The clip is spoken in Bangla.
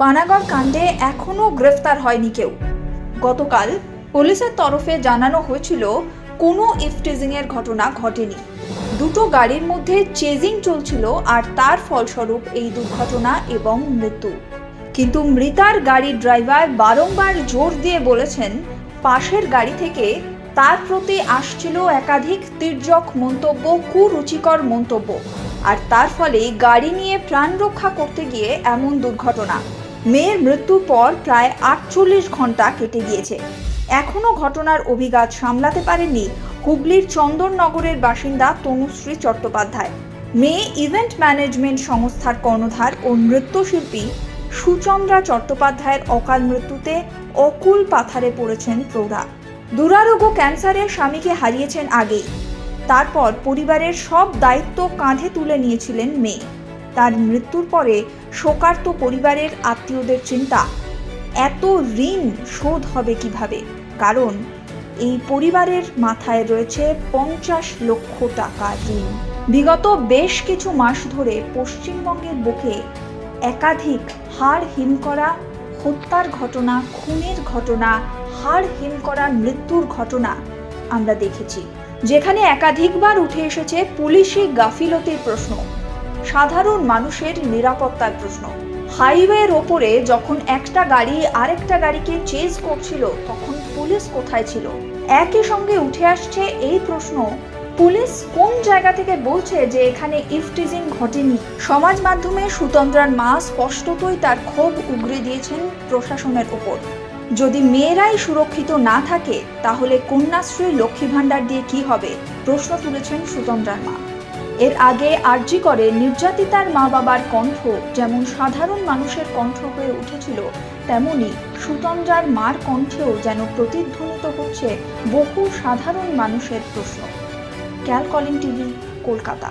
পানাগড় কাণ্ডে এখনও গ্রেফতার হয়নি কেউ। গতকাল পুলিশের তরফে জানানো হয়েছিল, কোনো ইফটিজিংয়ের ঘটনা ঘটেনি। দুটো গাড়ির মধ্যে চেজিং চলছিল আর তার ফলস্বরূপ এই দুর্ঘটনা এবং মৃত্যু। কিন্তু মৃতার গাড়ির ড্রাইভার বারংবার জোর দিয়ে বলেছেন, পাশের গাড়ি থেকে তার প্রতি আসছিল একাধিক তির্যক মন্তব্য, কুরুচিকর মন্তব্য। আর তার ফলে গাড়ি নিয়ে প্রাণ রক্ষা করতে গিয়ে এমন দুর্ঘটনা। মেয়ের মৃত্যুর পর প্রায় আটচল্লিশ ঘণ্টা কেটে গিয়েছে। এখনও ঘটনার অভিঘাত সামলাতে পারেননি হুগলির চন্দননগরের বাসিন্দা তনুশ্রী চট্টোপাধ্যায়। মেয়ে ইভেন্ট ম্যানেজমেন্ট সংস্থার কর্ণধার ও নৃত্যশিল্পী সুচন্দ্রা চট্টোপাধ্যায়ের অকাল মৃত্যুতে অকুল পাথারে পড়েছেন প্রৌঢ়া। দুরারোগ্য ক্যান্সারে স্বামীকে হারিয়েছেন আগেই। তারপর পরিবারের সব দায়িত্ব কাঁধে তুলে নিয়েছিলেন মেয়ে। তার মৃত্যুর পরে শোকার্ত পরিবারের আত্মীয়দের চিন্তা, এত ঋণ শোধ হবে কীভাবে? কারণ এই পরিবারের মাথায় রয়েছে পঞ্চাশ লক্ষ টাকা ঋণ। বিগত বেশ কিছু মাস ধরে পশ্চিমবঙ্গের বুকে একাধিক হাড় হিম করা, হত্যার ঘটনা, খুনের ঘটনা হাড় হিম করা মৃত্যুর ঘটনা আমরা দেখেছি। যেখানে একাধিকবার উঠে এসেছে পুলিশি গাফিলতির প্রশ্ন। সাধারণ মানুষের নিরাপত্তার প্রশ্ন। হাইওয়ের ওপরে যখন একটা গাড়ি আরেকটা গাড়িকে চেজ করছিল, তখন পুলিশ কোথায় ছিল? একই সঙ্গে উঠে আসছে এই প্রশ্ন, পুলিশ কোন জায়গা থেকে বলছে যে এখানে ইফটিজিং ঘটেনি? সমাজ মাধ্যমে সুতন্ত্রার মা স্পষ্টতই তার ক্ষোভ উগরে দিয়েছেন প্রশাসনের ওপর। যদি মেয়েরাই সুরক্ষিত না থাকে, তাহলে কন্যাশ্রী লক্ষ্মী ভাণ্ডার দিয়ে কি হবে? প্রশ্ন তুলেছেন সুতন্ত্রার মা। এর আগে আর্জি করে নির্যাতিতার মা বাবার কণ্ঠ যেমন সাধারণ মানুষের কণ্ঠ হয়ে উঠেছিল, তেমনি সুতঞ্জার মার কণ্ঠেও যেন প্রতিধ্বনিত হচ্ছে বহু সাধারণ মানুষের প্রশ্ন। ক্যালকলিং টিভি, কলকাতা।